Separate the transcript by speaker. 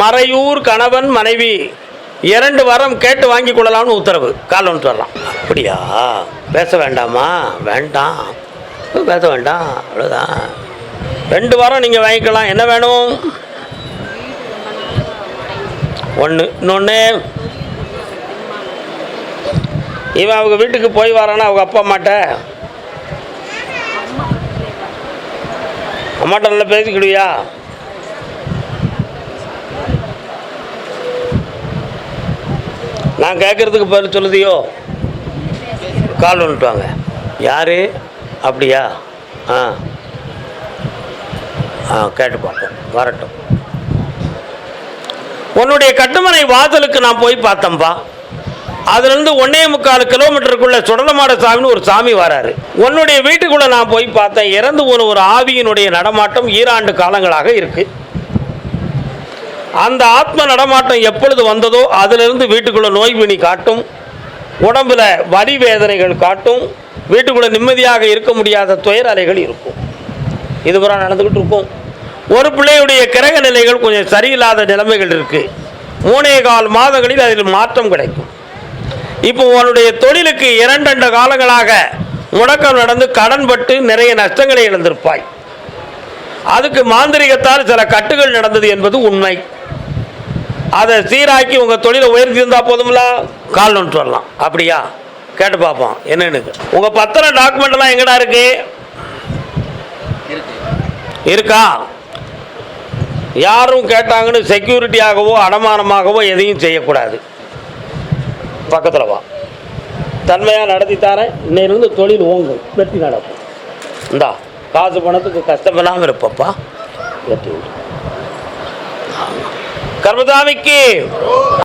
Speaker 1: மறையூர் கணவன் மனைவி இரண்டு வாரம் கேட்டு வாங்கி கொள்ளலாம்னு உத்தரவு. கால் வந்துட்டு வரலாம். அப்படியா? பேச வேண்டாமா? வேண்டாம். பேச வேண்டாம். அவ்வளோதான் ரெண்டு வாரம் நீங்கள் வாங்கிக்கலாம். என்ன வேணும்? ஒன்று இன்னொன்று இவன் அவங்க வீட்டுக்கு போய் வரானா? அவங்க அப்பா அம்மாட்ட? அம்மாட்ட நல்லா பேசிக்கிடுவியா? நான் கேட்குறதுக்கு பதில் சொல்லுதியோ? கால் வந்துட்டுவாங்க யார்? அப்படியா? ஆ. ஆ கேட்டு பார்ப்போம். வரட்டும். உன்னுடைய கட்டுமனை வாசலுக்கு நான் போய் பார்த்தேன்ப்பா அதுலேருந்து ஒன்னே முக்கால் கிலோமீட்டருக்குள்ளே சுடலமாட சாமின்னு ஒரு சாமி வராரு. உன்னுடைய வீட்டுக்குள்ளே நான் போய் பார்த்தேன். இறந்து போன ஒரு ஆவியினுடைய நடமாட்டம் ஈராண்டு காலங்களாக இருக்குது அந்த ஆத்ம நடமாட்டம் எப்பொழுது வந்ததோ அதிலிருந்து வீட்டுக்குள்ளே நோய் காட்டும் உடம்புல வலி வேதனைகள் காட்டும் வீட்டுக்குள்ளே நிம்மதியாக இருக்க முடியாத துயர் அலைகள் இருக்கும் இதுபுறம் நடந்துக்கிட்டு இருக்கும். ஒரு பிள்ளையுடைய கிரக நிலைகள் கொஞ்சம் சரியில்லாத நிலைமைகள் இருக்குது மூணே கால் மாதங்களில் அதில் மாற்றம் கிடைக்கும். இப்போ உன்னுடைய தொழிலுக்கு இரண்டண்ட காலங்களாக முடக்கம் நடந்து கடன்பட்டு நிறைய நஷ்டங்களை இழந்திருப்பாய். அதுக்கு மாந்திரிகத்தால் சில கட்டுகள் நடந்தது என்பது உண்மை. அதை சீராக்கி உங்கள் தொழிலை உயர்த்தி இருந்தால் போதும்ல? கால் நோட்டு வரலாம். அப்படியா? கேட்டு பார்ப்போம். என்னன்னு உங்கள் பத்திரம் டாக்குமெண்ட்லாம் எங்கடா இருக்கு? இருக்கா? யாரும் கேட்டாங்கன்னு செக்யூரிட்டியாகவோ அடமானமாகவோ எதையும் செய்யக்கூடாது. பக்கத்தில் வா. தன்மையாக நடத்தி தரேன். இன்னையிலிருந்து தொழில் ஓங்கும். வெற்றி நடக்கும். இந்தா காசு பணத்துக்கு கஷ்டமில்லாமல் இருப்பப்பா. வெற்றி கர்மதாமிக்கு.